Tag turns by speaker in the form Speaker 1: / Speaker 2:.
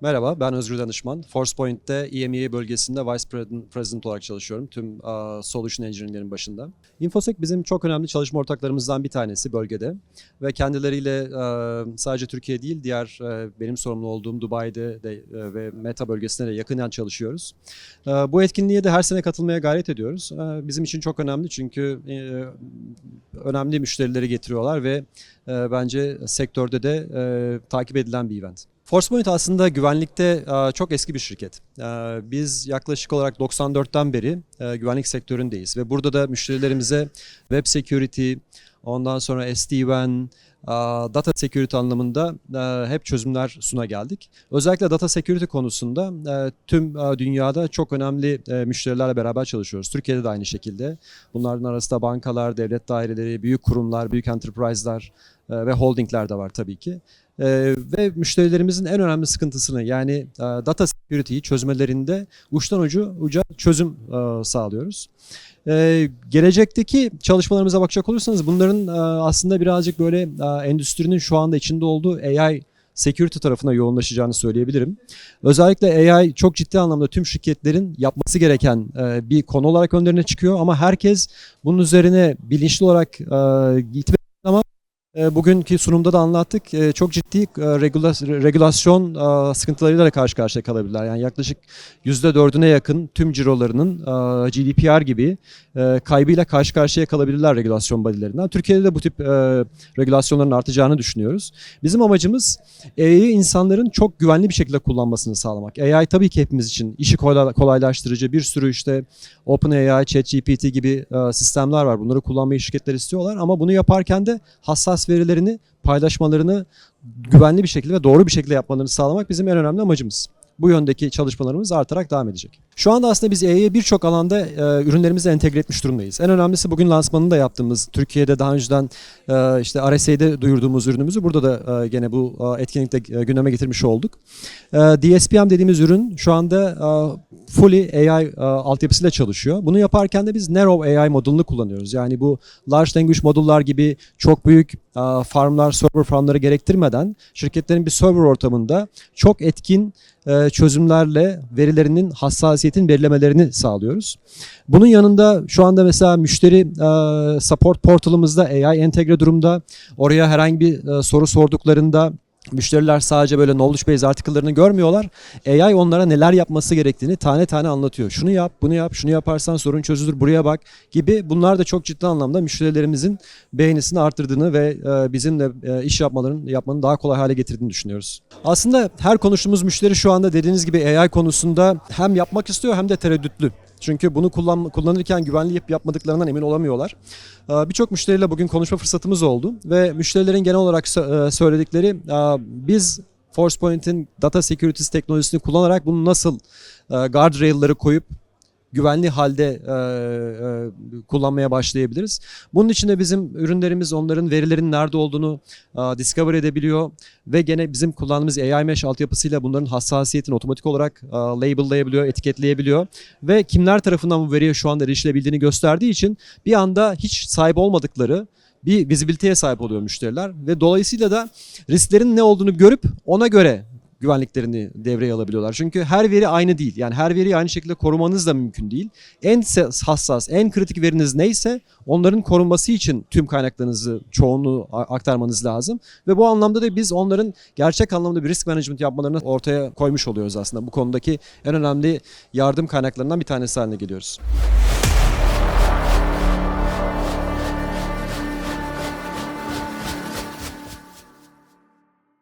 Speaker 1: Merhaba, ben Özgür Danışman. ForcePoint'te EMEA bölgesinde Vice President- olarak çalışıyorum. Tüm uh, Solution Engineering'lerin başında. Infosec bizim çok önemli çalışma ortaklarımızdan bir tanesi bölgede. Ve kendileriyle uh, sadece Türkiye değil, diğer uh, benim sorumlu olduğum Dubai'de de, uh, ve Meta bölgesinde de yakından çalışıyoruz. Uh, bu etkinliğe de her sene katılmaya gayret ediyoruz. Uh, bizim için çok önemli çünkü uh, önemli müşterileri getiriyorlar ve uh, bence sektörde de uh, takip edilen bir event. ForcePoint aslında güvenlikte e, çok eski bir şirket. E, Biz yaklaşık olarak 94'ten beri e, güvenlik sektöründeyiz ve burada da müşterilerimize web security, ondan sonra SD-WAN, data security anlamında hep çözümler suna geldik. Özellikle data security konusunda tüm dünyada çok önemli müşterilerle beraber çalışıyoruz. Türkiye'de de aynı şekilde. Bunların arasında bankalar, devlet daireleri, büyük kurumlar, büyük enterprise'lar ve holdingler de var tabii ki. Ee, ve müşterilerimizin en önemli sıkıntısını yani e, data security'yi çözmelerinde uçtan ucu uca çözüm e, sağlıyoruz. Ee, gelecekteki çalışmalarımıza bakacak olursanız bunların e, aslında birazcık böyle e, endüstrinin şu anda içinde olduğu AI security tarafına yoğunlaşacağını söyleyebilirim. Özellikle AI çok ciddi anlamda tüm şirketlerin yapması gereken e, bir konu olarak önlerine çıkıyor ama herkes bunun üzerine bilinçli olarak e, gitme ama e, Bugünkü sunumda da anlattık. E, Çok ciddi e, regülasyon e, sıkıntılarıyla karşı karşıya kalabilirler. Yani yaklaşık %4'üne yakın tüm cirolarının e, GDPR gibi kaybıyla karşı karşıya kalabilirler regülasyon bodilerinden. Türkiye'de de bu tip regülasyonların artacağını düşünüyoruz. Bizim amacımız AI'yi insanların çok güvenli bir şekilde kullanmasını sağlamak. AI tabii ki hepimiz için işi kolay- kolaylaştırıcı bir sürü işte OpenAI, ChatGPT gibi sistemler var. Bunları kullanmayı şirketler istiyorlar ama bunu yaparken de hassas verilerini paylaşmalarını güvenli bir şekilde ve doğru bir şekilde yapmalarını sağlamak bizim en önemli amacımız. Bu yöndeki çalışmalarımız artarak devam edecek. Şu anda aslında biz AI'ye birçok alanda e, ürünlerimizi entegre etmiş durumdayız. En önemlisi bugün lansmanını da yaptığımız, Türkiye'de daha önceden e, işte RSA'de duyurduğumuz ürünümüzü burada da e, gene bu e, etkinlikte e, gündeme getirmiş olduk. E, DSPM dediğimiz ürün şu anda e, fully AI e, altyapısıyla çalışıyor. Bunu yaparken de biz Narrow AI modülünü kullanıyoruz. Yani bu Large Language Model'lar gibi çok büyük e, farmlar, server farmları gerektirmeden şirketlerin bir server ortamında çok etkin e, çözümlerle verilerinin hassasiyetin belirlemelerini sağlıyoruz. Bunun yanında şu anda mesela müşteri e, support portalımızda AI entegre durumda. Oraya herhangi bir e, soru sorduklarında Müşteriler sadece böyle knowledge base article'larını görmüyorlar. AI onlara neler yapması gerektiğini tane tane anlatıyor. Şunu yap, bunu yap, şunu yaparsan sorun çözülür, buraya bak gibi. Bunlar da çok ciddi anlamda müşterilerimizin beğenisini arttırdığını ve e, bizimle e, iş yapmaların yapmanın daha kolay hale getirdiğini düşünüyoruz. Aslında her konuştuğumuz müşteri şu anda dediğiniz gibi AI konusunda hem yapmak istiyor hem de tereddütlü. Çünkü bunu kullan, kullanırken güvenli yap yapmadıklarından emin olamıyorlar. Ee, Birçok müşteriyle bugün konuşma fırsatımız oldu ve müşterilerin genel olarak e, söyledikleri e, biz ForcePoint'in data security teknolojisini kullanarak bunu nasıl e, guardrail'ları koyup güvenli halde e, e, kullanmaya başlayabiliriz. Bunun için de bizim ürünlerimiz onların verilerin nerede olduğunu e, discover edebiliyor ve gene bizim kullandığımız AI Mesh altyapısıyla bunların hassasiyetini otomatik olarak e, label'layabiliyor, etiketleyebiliyor ve kimler tarafından bu veriye şu anda erişilebildiğini gösterdiği için bir anda hiç sahip olmadıkları bir vizibiliteye sahip oluyor müşteriler ve dolayısıyla da risklerin ne olduğunu görüp ona göre güvenliklerini devreye alabiliyorlar. Çünkü her veri aynı değil. Yani her veriyi aynı şekilde korumanız da mümkün değil. En hassas, en kritik veriniz neyse onların korunması için tüm kaynaklarınızı çoğunluğu aktarmanız lazım. Ve bu anlamda da biz onların gerçek anlamda bir risk management yapmalarını ortaya koymuş oluyoruz aslında. Bu konudaki en önemli yardım kaynaklarından bir tanesi haline geliyoruz.